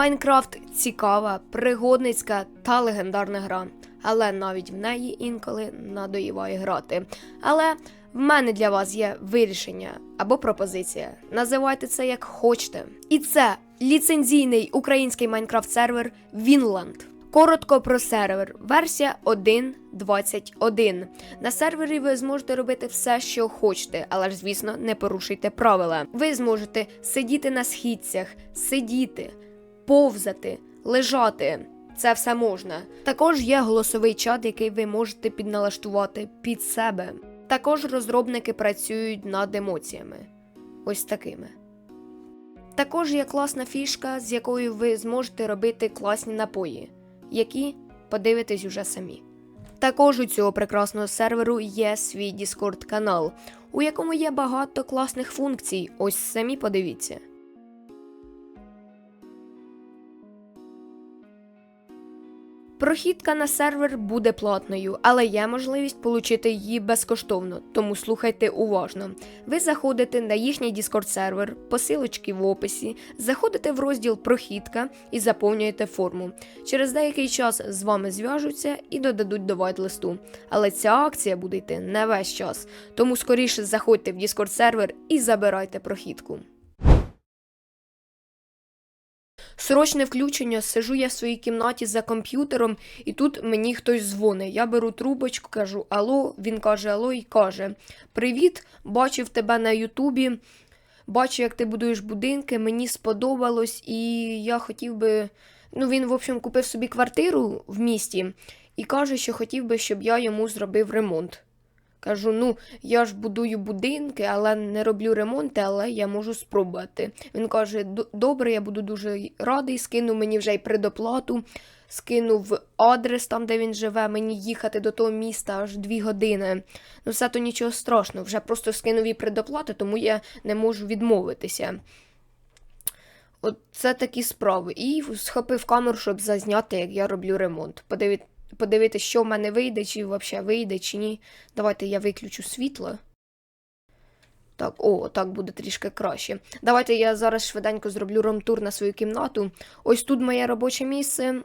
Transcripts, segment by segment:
Майнкрафт цікава, пригодницька та легендарна гра, але навіть в неї інколи надоїває грати. Але в мене для вас є вирішення або пропозиція. Називайте це як хочете. І це ліцензійний український Майнкрафт сервер Вінланд. Коротко про сервер. Версія 1.21. На сервері ви зможете робити все, що хочете, але ж, звісно, не порушуйте правила. Ви зможете сидіти на східцях, сидіти, повзати, лежати. Це все можна. Також є голосовий чат, який ви можете підналаштувати під себе. Також розробники працюють над емоціями. Ось такими. Також є класна фішка, з якою ви зможете робити класні напої, які подивитесь уже самі. Також у цього прекрасного серверу є свій Discord канал, у якому є багато класних функцій. Ось самі подивіться. Прохідка на сервер буде платною, але є можливість отримати її безкоштовно, тому слухайте уважно. Ви заходите на їхній Discord сервер, посилочки в описі, заходите в розділ Прохідка і заповнюєте форму. Через деякий час з вами зв'яжуться і додадуть до вайт-листу. Але ця акція буде йти не весь час, тому скоріше заходьте в Discord сервер і забирайте прохідку. Срочне включення, сижу я в своїй кімнаті за комп'ютером, і тут мені хтось дзвонить. Я беру трубочку, кажу Алло, він каже Алло і каже: Привіт, бачив тебе на Ютубі. Бачу, як ти будуєш будинки, мені сподобалось, і я хотів би. Ну, він, в общем, купив собі квартиру в місті і каже, що хотів би, щоб я йому зробив ремонт. Кажу, ну, я ж будую будинки, але не роблю ремонти, але я можу спробувати. Він каже: добре, я буду дуже радий, скинув мені вже й предоплату, скинув адрес там, де він живе, мені їхати до того міста аж дві години. Ну, все то нічого страшного, вже просто скинув і предоплату, тому я не можу відмовитися. От це такі справи. І схопив камеру, щоб зазняти, як я роблю ремонт. Подивити, подивитися, що в мене вийде, чи взагалі вийде, чи ні. Давайте я виключу світло. Так, о, так буде трішки краще. Давайте я зараз швиденько зроблю ромтур на свою кімнату. Ось тут моє робоче місце.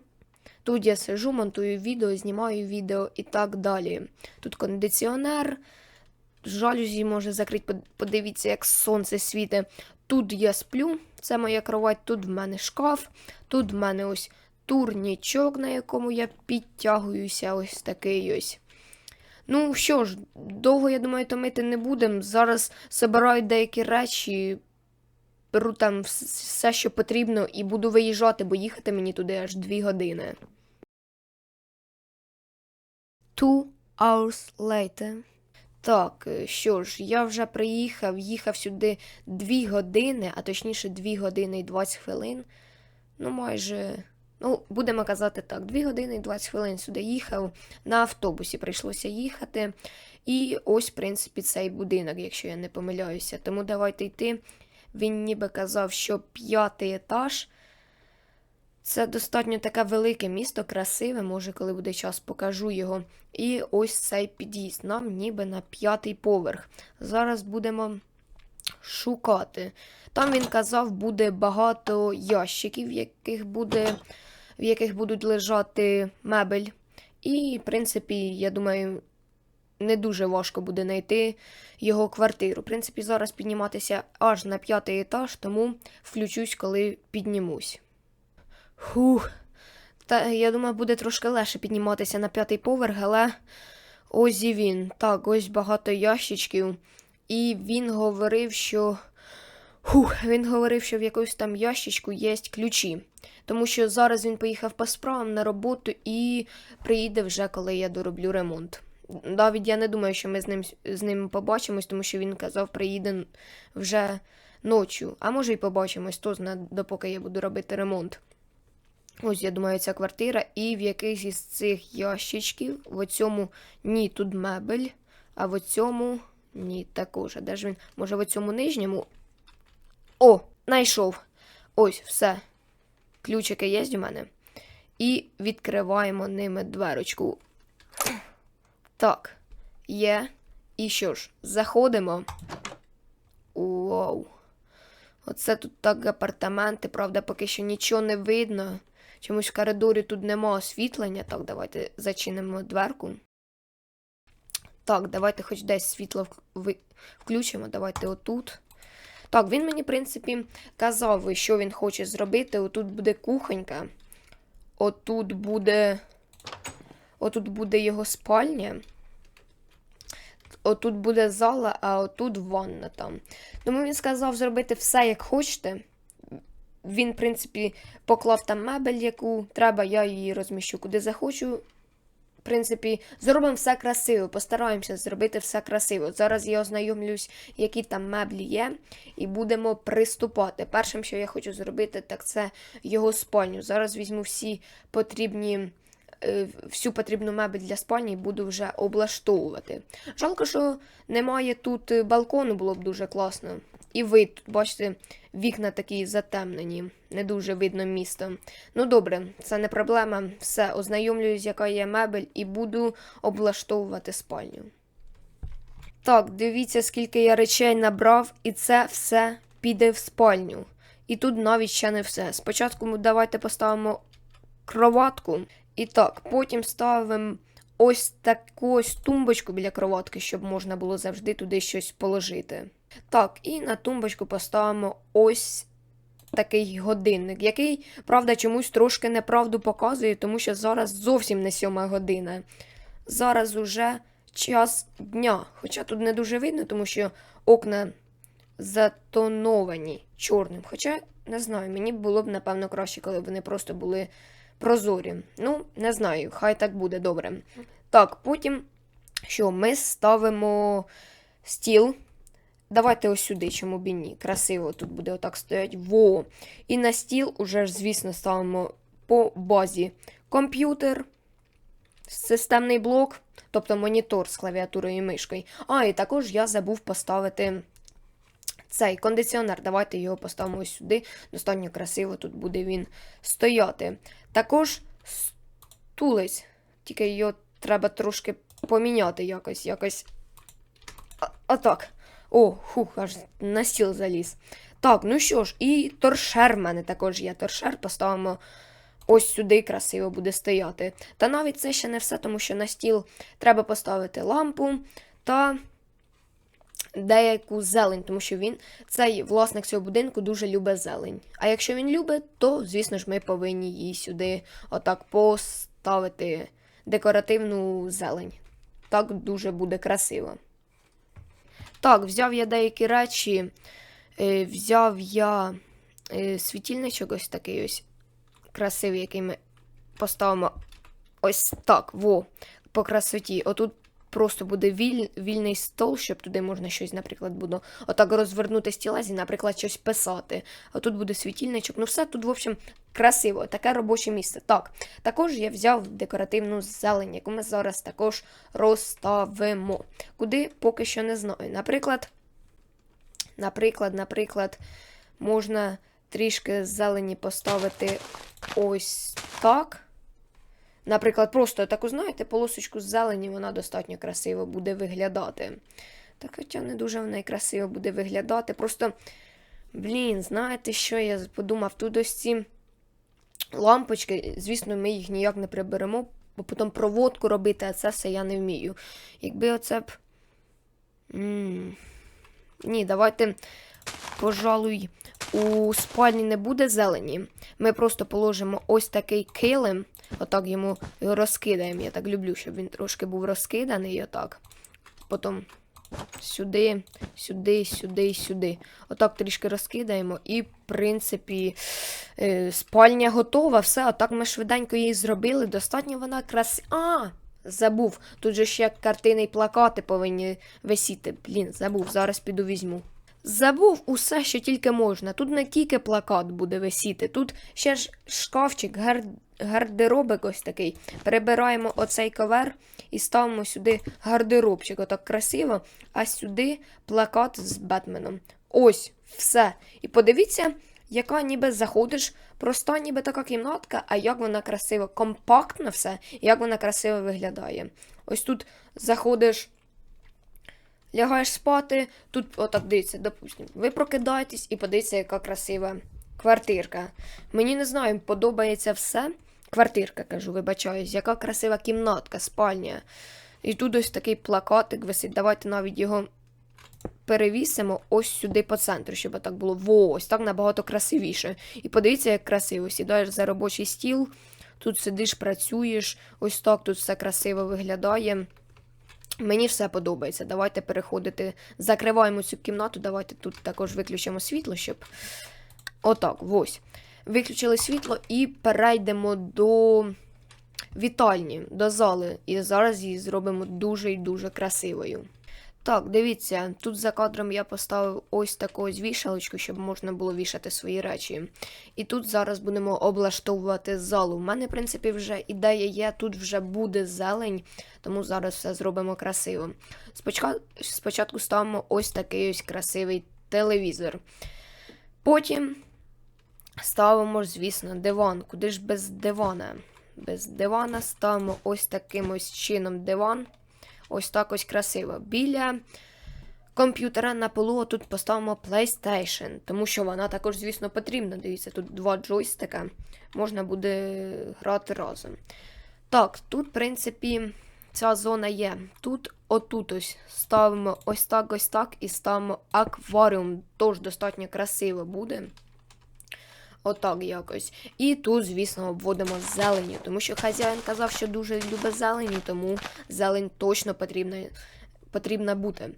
Тут я сижу, монтую відео, знімаю відео і так далі. Тут кондиціонер. Жалюзі може закрити, подивіться, як сонце світе. Тут я сплю, це моя кровать, тут в мене шкаф, тут в мене ось турнічок, на якому я підтягуюся, ось такий ось. Ну що ж, довго, я думаю, томити не будемо. Зараз забираю деякі речі, беру там все, що потрібно, і буду виїжджати, бо їхати мені туди аж дві години. Two hours later. Так, е, що ж, я вже приїхав, їхав сюди дві години, а точніше дві години і 20 хвилин. Ну, майже, ну, будемо казати так, дві години і 20 хвилин сюди їхав. На автобусі прийшлося їхати. І ось, в принципі, цей будинок, якщо я не помиляюся. Тому давайте йти. Він ніби казав, що п'ятий етаж. Це достатньо таке велике місто, красиве, може, коли буде час, покажу його. І ось цей під'їзд. Нам ніби на п'ятий поверх. Зараз будемо шукати. Там він казав, буде багато ящиків, яких буде, в яких будуть лежати мебель. І, в принципі, я думаю, не дуже важко буде знайти його квартиру. В принципі, зараз підніматися аж на п'ятий етаж, тому включусь, коли піднімусь. Фух. Та я думаю, буде трошки легше підніматися на п'ятий поверх, але ось і він. Так, ось багато ящичків. І він говорив, що. Фух, він говорив, що в якомусь там ящичку є ключі. Тому що зараз він поїхав по справам на роботу і приїде вже, коли я дороблю ремонт. Навіть я не думаю, що ми з ним, з ним побачимось, тому що він казав, приїде вже ночі. А може й побачимось, то знає, допоки я буду робити ремонт. Ось, я думаю, ця квартира, і в якийсь із цих ящичків, в цьому ні, тут мебель, а в цьому ні, також. А де ж він? Може, в цьому нижньому. О, знайшов. Ось, все. Ключики є у мене. І відкриваємо ними дверочку. Так, є. І що ж, заходимо. Вау. Оце тут так апартаменти, правда, поки що нічого не видно. Чомусь в коридорі тут нема освітлення. Так, давайте зачинимо дверку. Так, давайте хоч десь світло вк- включимо. Давайте отут. Так, він мені, в принципі, казав, що він хоче зробити. Отут буде кухонька. Отут буде. Отут буде його спальня. Отут буде зала, а отут ванна там. Тому він сказав зробити все, як хочете. Він, в принципі, поклав там мебель, яку треба, я її розміщу куди захочу. Принципі, зробимо все красиво, постараємося зробити все красиво. Зараз я ознайомлюсь, які там меблі є, і будемо приступати. Першим, що я хочу зробити, так це його спальню. Зараз візьму всі потрібні. е, Всю потрібну мебель для спальні і буду вже облаштовувати. Жалко, що немає тут е, балкону, було б дуже класно. І ви тут, бачите, вікна такі затемнені, не дуже видно місто. Ну добре, це не проблема. Все, ознайомлююсь, яка є мебель, і буду облаштовувати спальню. Так, дивіться, скільки я речей набрав, і це все піде в спальню. І тут навіть ще не все. Спочатку давайте поставимо кроватку. І так, потім ставимо ось таку ось тумбочку біля кроватки, щоб можна було завжди туди щось положити. Так, і на тумбочку поставимо ось такий годинник, який, правда, чомусь трошки неправду показує, тому що зараз зовсім не сьома година. Зараз уже час дня. Хоча тут не дуже видно, тому що окна затоновані чорним. Хоча, не знаю, мені було б, напевно, краще, коли б вони просто були прозорі. Ну, не знаю, хай так буде добре. Так, потім що ми ставимо стіл. Давайте ось сюди, чому б і ні. Красиво тут буде отак стоять. Во. І на стіл уже звісно, ставимо по базі комп'ютер, системний блок, тобто монітор з клавіатурою і мишкою. А, і також я забув поставити цей кондиціонер. Давайте його поставимо ось сюди. Достатньо красиво тут буде він стояти. Також стулець, тільки його треба трошки поміняти якось. якось. А, а так. О, хух, аж на стіл заліз. Так, ну що ж, і торшер в мене також є. Торшер поставимо ось сюди красиво буде стояти. Та навіть це ще не все, тому що на стіл треба поставити лампу та деяку зелень, тому що він, цей власник цього будинку, дуже любить зелень. А якщо він любить, то, звісно ж, ми повинні її сюди отак поставити декоративну зелень. Так дуже буде красиво. Так, взяв я деякі речі. Е, взяв я е, світильничок ось такий ось красивий, який ми поставимо ось так, во, по красоті. Отут просто буде віль, вільний стол, щоб туди можна щось, наприклад, буду отак розвернути стілець і, наприклад, щось писати. А тут буде світильничок. Ну, все тут, в общем, красиво, таке робоче місце. Так, також я взяв декоративну зелень, яку ми зараз також розставимо. Куди поки що не знаю. Наприклад, наприклад, наприклад, можна трішки зелені поставити ось так. Наприклад, просто таку, знаєте, полосочку з зелені, вона достатньо красиво буде виглядати. Так, хоча не дуже вона і красиво буде виглядати. Просто, блін, знаєте, що я подумав? Тут ось ці лампочки, звісно, ми їх ніяк не приберемо, бо потім проводку робити, а це все я не вмію. Якби оце б. м Ні, давайте, пожалуй, у спальні не буде зелені. Ми просто положимо ось такий килим. Отак йому його розкидаємо. Я так люблю, щоб він трошки був розкиданий. Отак. Потім сюди, сюди, сюди, сюди. Отак трішки розкидаємо. І, в принципі, е, спальня готова. Все, отак ми швиденько її зробили. Достатньо вона красива. А! Забув. Тут же ще картини і плакати повинні висіти. Блін, забув, зараз піду візьму. Забув усе, що тільки можна. Тут не тільки плакат буде висіти, тут ще ж шкафчик, гар... гардеробик ось такий. Перебираємо оцей ковер і ставимо сюди гардеробчик. Отак красиво, а сюди плакат з Бетменом. Ось, все. І подивіться, яка ніби заходиш, проста ніби така кімнатка, а як вона красиво, компактно все, як вона красиво виглядає. Ось тут заходиш лягаєш спати, тут отак дивіться, допустим, ви прокидаєтесь і подивіться, яка красива квартирка. Мені не знаю, подобається все. Квартирка, кажу, вибачаюсь, яка красива кімнатка, спальня. І тут ось такий плакатик висить. Давайте навіть його перевісимо ось сюди по центру, щоб так було. Во, ось так набагато красивіше. І подивіться, як красиво. Сідаєш за робочий стіл, тут сидиш, працюєш, ось так тут все красиво виглядає. Мені все подобається. Давайте переходити. Закриваємо цю кімнату. Давайте тут також виключимо світло, щоб. Отак, ось. Виключили світло і перейдемо до вітальні, до зали. І зараз її зробимо дуже і дуже красивою. Так, дивіться, тут за кадром я поставив ось таку вішалочку, щоб можна було вішати свої речі. І тут зараз будемо облаштовувати залу. У мене, в принципі, вже ідея є, тут вже буде зелень, тому зараз все зробимо красиво. Спочатку, спочатку ставимо ось такий ось красивий телевізор. Потім ставимо, звісно, диван. Куди ж без дивана? Без дивана ставимо ось таким ось чином диван. Ось так ось красиво. Біля комп'ютера на полу тут поставимо PlayStation, тому що вона також, звісно, потрібна. Дивіться, тут два джойстика. Можна буде грати разом. Так, тут, в принципі, ця зона є. Тут, отут ось ставимо ось так, ось так і ставимо акваріум. Тож достатньо красиво буде. Отак якось. І тут, звісно, обводимо зеленю, тому що хазяїн казав, що дуже любить зелені, тому зелень точно потрібна, потрібна бути.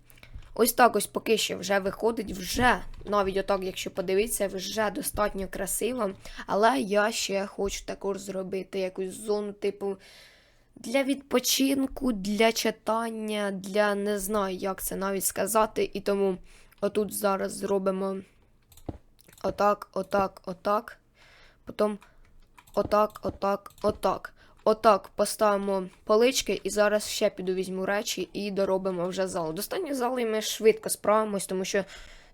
Ось так ось поки що вже виходить, вже, навіть отак, якщо подивитися, вже достатньо красиво. Але я ще хочу також зробити якусь зону, типу, для відпочинку, для читання, для не знаю, як це навіть сказати. І тому отут зараз зробимо отак, отак, отак. Потім отак, отак, отак. Отак поставимо полички, і зараз ще піду візьму речі і доробимо вже зал. До останньої зали ми швидко справимось, тому що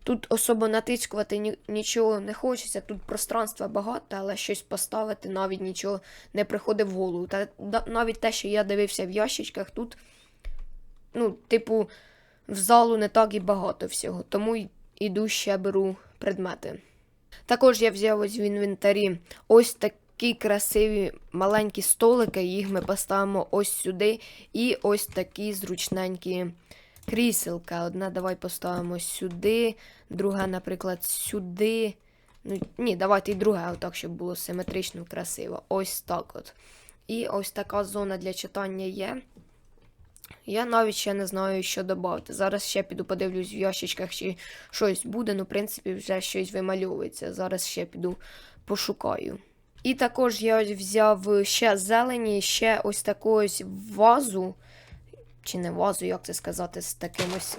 тут особо натискувати нічого не хочеться. Тут пространства багато, але щось поставити навіть нічого не приходить в голову. Та навіть те, що я дивився в ящичках, тут, ну, типу, в залу не так і багато всього. Тому й- іду ще беру предмети. Також я взяв ось в інвентарі ось такі красиві маленькі столики, їх ми поставимо ось сюди. І ось такі зручненькі кріселка. Одна давай поставимо сюди, друга, наприклад, сюди. Ну, ні, давайте і друге, отак, щоб було симетрично красиво. Ось так от. І ось така зона для читання є. Я навіть ще не знаю, що додати. Зараз ще піду подивлюсь в ящичках, чи щось буде. Ну, в принципі, вже щось вимальовується. Зараз ще піду пошукаю. І також я взяв ще зелені, ще ось таку ось вазу, чи не вазу, як це сказати, з таким ось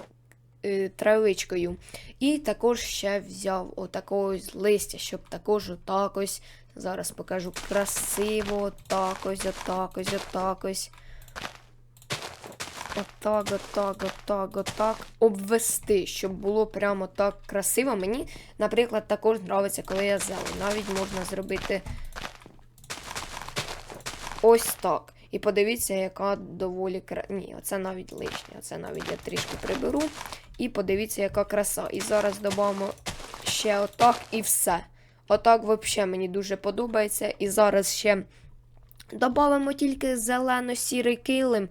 е, травичкою. І також ще взяв отакого ось листя, щоб також отак ось. Зараз покажу красиво, отак ось, отак ось, отак ось. Отак, отак, отак, отак. Обвести, щоб було прямо так красиво. Мені, наприклад, також подобається, коли я зелень. Навіть можна зробити ось так. І подивіться, яка доволі кра... Ні, оце навіть лишнє. Оце навіть я трішки приберу. І подивіться, яка краса. І зараз додамо ще отак і все. Отак взагалі мені дуже подобається. І зараз ще додамо тільки зелено-сірий килим.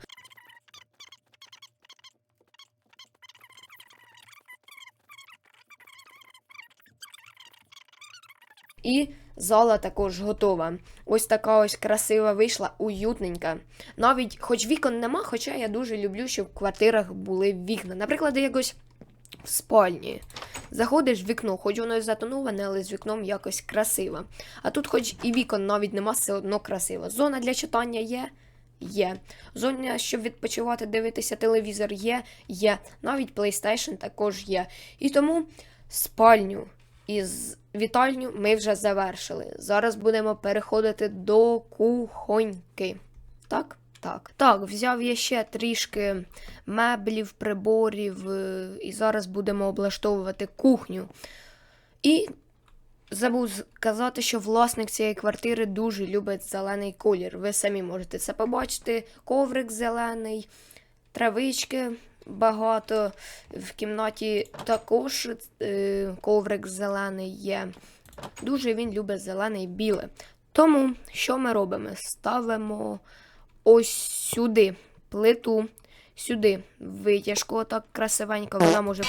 І зала також готова. Ось така ось красива вийшла, уютненька. Навіть хоч вікон нема, хоча я дуже люблю, щоб в квартирах були вікна. Наприклад, якось в спальні. Заходиш в вікно, хоч воно і затоноване, але з вікном якось красиво. А тут, хоч і вікон навіть нема, все одно красиво. Зона для читання є. Є. Зона, щоб відпочивати, дивитися телевізор, є, є. Навіть PlayStation також є. І тому спальню із вітальню ми вже завершили. Зараз будемо переходити до кухоньки. Так? Так. Так, взяв я ще трішки меблів, приборів, е, і зараз будемо облаштовувати кухню. І забув сказати, що власник цієї квартири дуже любить зелений колір. Ви самі можете це побачити. Коврик зелений, травички багато. В кімнаті також е, коврик зелений є. Дуже він любить зелене і біле. Тому що ми робимо? Ставимо ось сюди плиту, сюди витяжку, так красивенько. Вона може.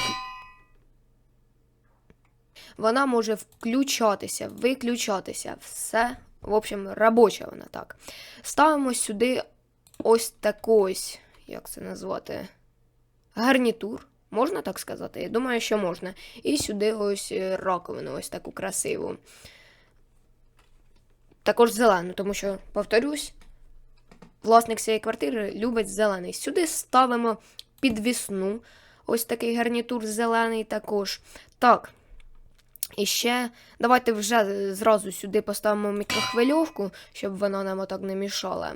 Вона може включатися, виключатися. Все, в общем, робоча вона так. Ставимо сюди ось таку ось, як це назвати? Гарнітур. Можна так сказати? Я думаю, що можна. І сюди ось е, раковину, ось таку красиву. Також зелену, тому що, повторюсь, власник цієї квартири любить зелений. Сюди ставимо підвісну. Ось такий гарнітур зелений також. Так. І ще давайте вже зразу сюди поставимо мікрохвильовку, щоб вона нам отак не мішала.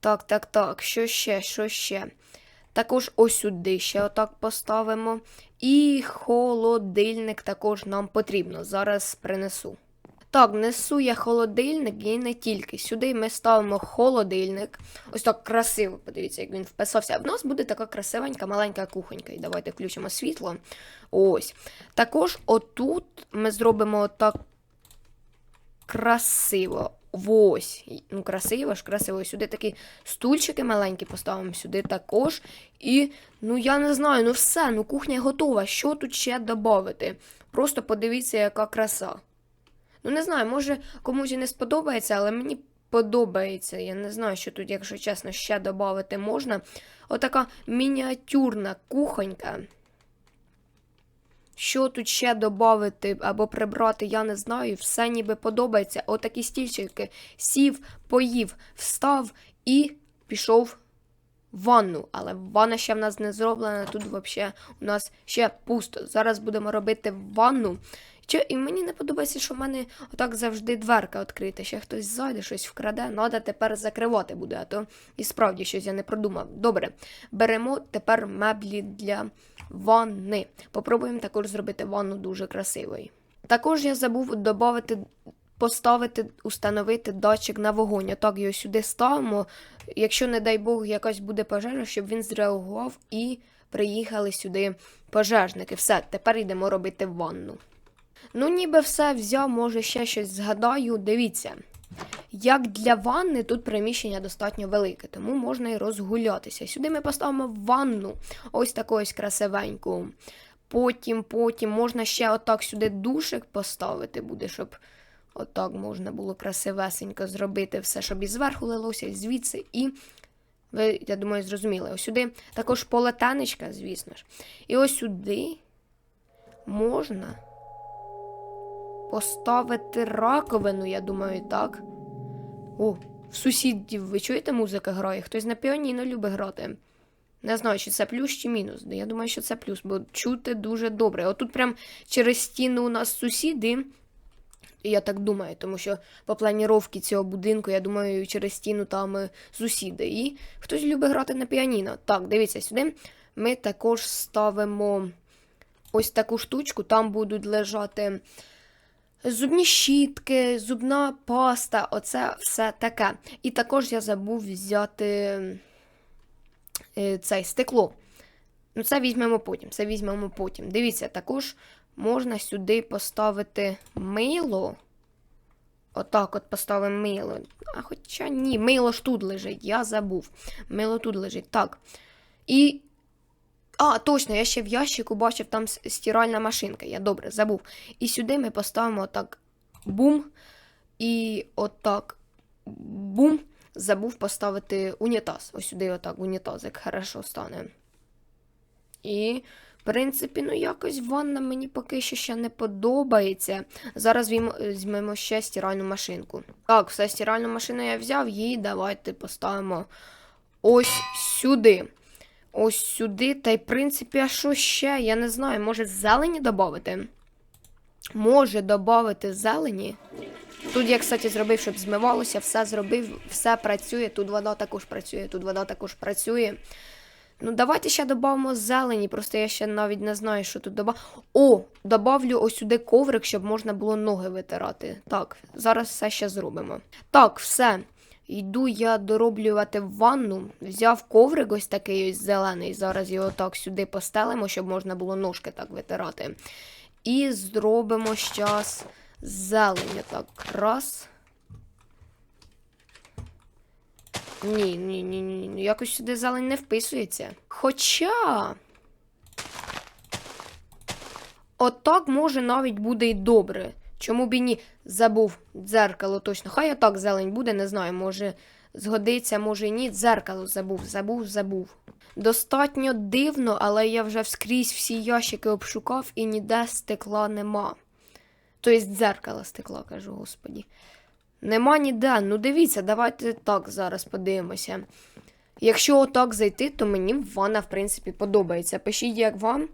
Так, так, так. Що ще? Що ще? Також ось сюди ще отак поставимо. І холодильник також нам потрібно. Зараз принесу. Так, несу я холодильник і не тільки. Сюди ми ставимо холодильник. Ось так красиво, подивіться, як він вписався. В нас буде така красивенька маленька кухонька. І давайте включимо світло. Ось. Також отут ми зробимо так красиво. Ось. Ну, красиво ж, красиво. Сюди такі стульчики маленькі поставимо сюди також. І, ну я не знаю, ну все, ну кухня готова. Що тут ще додати? Просто подивіться, яка краса. Ну, не знаю, може комусь і не сподобається, але мені подобається. Я не знаю, що тут, якщо чесно, ще додати можна. Отака мініатюрна кухонька. Що тут ще додати або прибрати, я не знаю. Все ніби подобається. Отакі стільчики. Сів, поїв, встав і пішов ванну. Але ванна ще в нас не зроблена. Тут взагалі у нас ще пусто. Зараз будемо робити ванну. І мені не подобається, що в мене отак завжди дверка відкрита. Ще хтось зайде, щось вкраде. Надо тепер закривати буде, а то і справді щось я не продумав. Добре, беремо тепер меблі для ванни. Попробуємо також зробити ванну дуже красивою. Також я забув додати, поставити, установити датчик на вогонь. Отак його сюди ставимо. Якщо, не дай Бог, якась буде пожежа, щоб він зреагував і приїхали сюди пожежники. Все, тепер йдемо робити ванну. Ну, ніби все взяв, може ще щось згадаю. Дивіться. Як для ванни, тут приміщення достатньо велике, тому можна і розгулятися. Сюди ми поставимо ванну, ось таку ось красивеньку. Потім, потім можна ще отак сюди душик поставити буде, щоб отак можна було красивесенько зробити все, щоб і зверху лилося, і звідси, і. Ви, я думаю, зрозуміли. Ось сюди також полотенечка, звісно ж. І ось сюди можна поставити раковину, я думаю, так. О, в сусідів, ви чуєте, музика грає? Хтось на піаніно любить грати. Не знаю, чи це плюс чи мінус. Я думаю, що це плюс, бо чути дуже добре. Отут прям через стіну у нас сусіди. Я так думаю, тому що по планіровці цього будинку, я думаю, через стіну там е, сусіди. І хтось любить грати на піаніно. Так, дивіться сюди. Ми також ставимо ось таку штучку, там будуть лежати зубні щітки, зубна паста, оце все таке. І також я забув взяти е, цей стекло. Ну, це візьмемо потім. Це візьмемо потім. Дивіться, також можна сюди поставити мило. Отак от поставимо мило. А хоча ні, мило ж тут лежить, я забув. Мило тут лежить. Так. І. А, точно, я ще в ящику бачив там стиральна машинка. Я добре забув. І сюди ми поставимо отак бум. І отак бум. Забув поставити унітаз. Ось сюди отак унітазик хорошо стане. І, принципі, ну якось ванна мені поки що ще не подобається. Зараз візьмемо ще стиральну машинку. Так, все, стиральну машину я взяв, її давайте поставимо ось сюди. Ось сюди. Та й, в принципі, а що ще? Я не знаю, може зелені додати? Може додати зелені. Тут я, кстати, зробив, щоб змивалося, все зробив, все працює. Тут вода також працює, тут вода також працює. Ну, давайте ще додамо зелені, просто я ще навіть не знаю, що тут доба. О, добавлю ось сюди коврик, щоб можна було ноги витирати. Так, зараз все ще зробимо. Так, все. Йду я дороблювати ванну, взяв коврик ось такий ось зелений. Зараз його так сюди постелимо, щоб можна було ножки так витирати. І зробимо щас зелень. Так, раз. Ні, ні, ні, ні, ні. Якось сюди зелень не вписується. Хоча. Отак може навіть буде і добре. Чому б і ні? Забув дзеркало точно. Хай отак зелень буде, не знаю, може згодиться, може і ні. Дзеркало забув, забув, забув. Достатньо дивно, але я вже вскрізь всі ящики обшукав і ніде стекла нема. Тобто дзеркала стекла, кажу, господі. Нема ніде. Ну дивіться, давайте так зараз подивимося. Якщо отак зайти, то мені ванна, в принципі, подобається. Пишіть, як вам.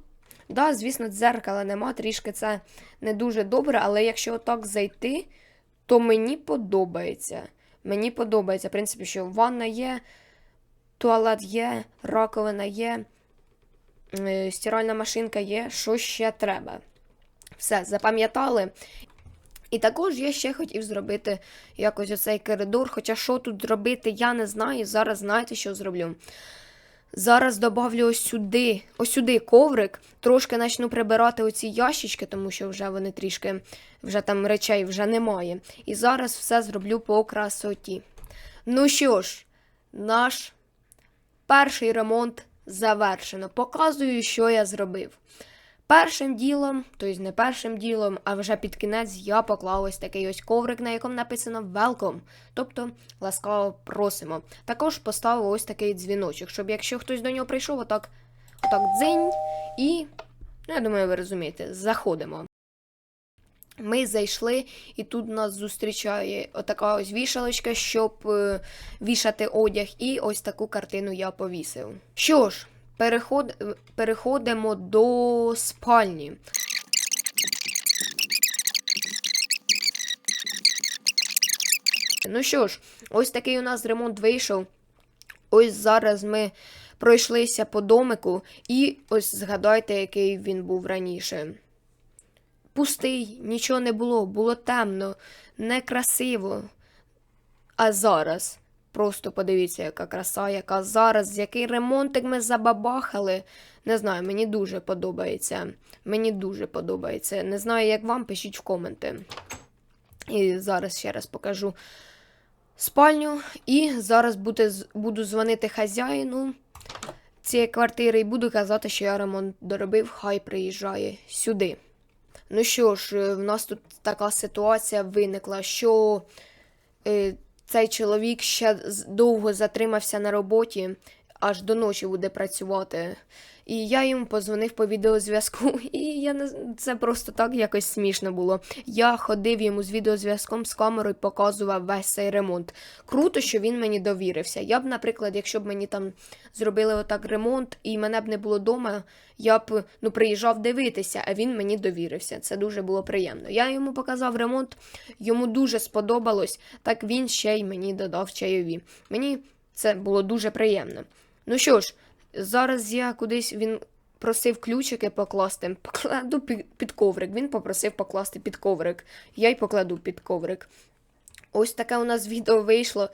Да, звісно, дзеркала нема, трішки це не дуже добре, але якщо отак зайти, то мені подобається. Мені подобається, в принципі, що ванна є, туалет є, раковина є, е, стиральна машинка є, що ще треба. Все, запам'ятали. І також я ще хотів зробити якось оцей коридор. Хоча що тут зробити, я не знаю. Зараз знаєте, що зроблю. Зараз добавлю ось сюди, ось сюди коврик. Трошки почну прибирати оці ящички, тому що вже вони трішки, вже там речей вже немає. І зараз все зроблю по красоті. Ну що ж, наш перший ремонт завершено. Показую, що я зробив. Першим ділом, тобто не першим ділом, а вже під кінець я поклав ось такий ось коврик, на якому написано Welcome, тобто ласкаво просимо. Також поставив ось такий дзвіночок, щоб якщо хтось до нього прийшов, отак, отак дзинь, і, ну, я думаю, ви розумієте, заходимо. Ми зайшли, і тут нас зустрічає отака ось вішалочка, щоб е, вішати одяг, і ось таку картину я повісив. Що ж, переход... переходимо до спальні. Ну що ж, ось такий у нас ремонт вийшов. Ось зараз ми пройшлися по домику, і ось згадайте, який він був раніше. Пустий, нічого не було, було темно, некрасиво. А зараз. Просто подивіться, яка краса, яка зараз, який ремонтик ми забабахали. Не знаю, мені дуже подобається. Мені дуже подобається. Не знаю, як вам, пишіть в коменти. І зараз ще раз покажу спальню. І зараз буде, буду дзвонити хазяїну цієї квартири і буду казати, що я ремонт доробив, хай приїжджає сюди. Ну що ж, е, в нас тут така ситуація виникла, що е, цей чоловік ще довго затримався на роботі, аж до ночі буде працювати. І я йому позвонив по відеозв'язку, і я не це просто так якось смішно було. Я ходив йому з відеозв'язком з камерою, показував весь цей ремонт. Круто, що він мені довірився. Я б, наприклад, якщо б мені там зробили отак ремонт і мене б не було вдома, я б ну приїжджав дивитися, а він мені довірився. Це дуже було приємно. Я йому показав ремонт, йому дуже сподобалось, так він ще й мені додав чайові. Мені це було дуже приємно. Ну що ж, зараз я кудись він просив ключики покласти. Покладу під коврик. Він попросив покласти під коврик. Я й покладу під коврик. Ось таке у нас відео вийшло.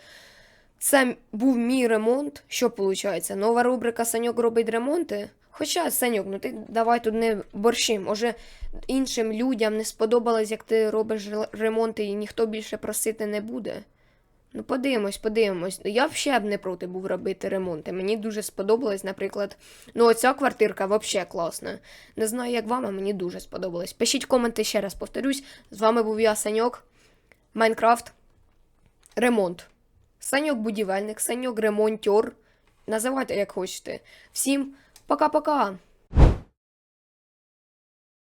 Це був мій ремонт. Що виходить? Нова рубрика Саньок робить ремонти. Хоча, Саньок, ну ти давай тут не борщи. Може, іншим людям не сподобалось, як ти робиш ремонти, і ніхто більше просити не буде. Ну, подивимось, подивимось. Я б ще б не проти був робити ремонти. Мені дуже сподобалось, наприклад. Ну, оця квартирка взагалі класна. Не знаю, як вам, а мені дуже сподобалось. Пишіть коменти ще раз повторюсь. З вами був я, Саньок. Майнкрафт. Ремонт. Саньок будівельник, Саньок ремонтер. Називайте як хочете. Всім пока-пока!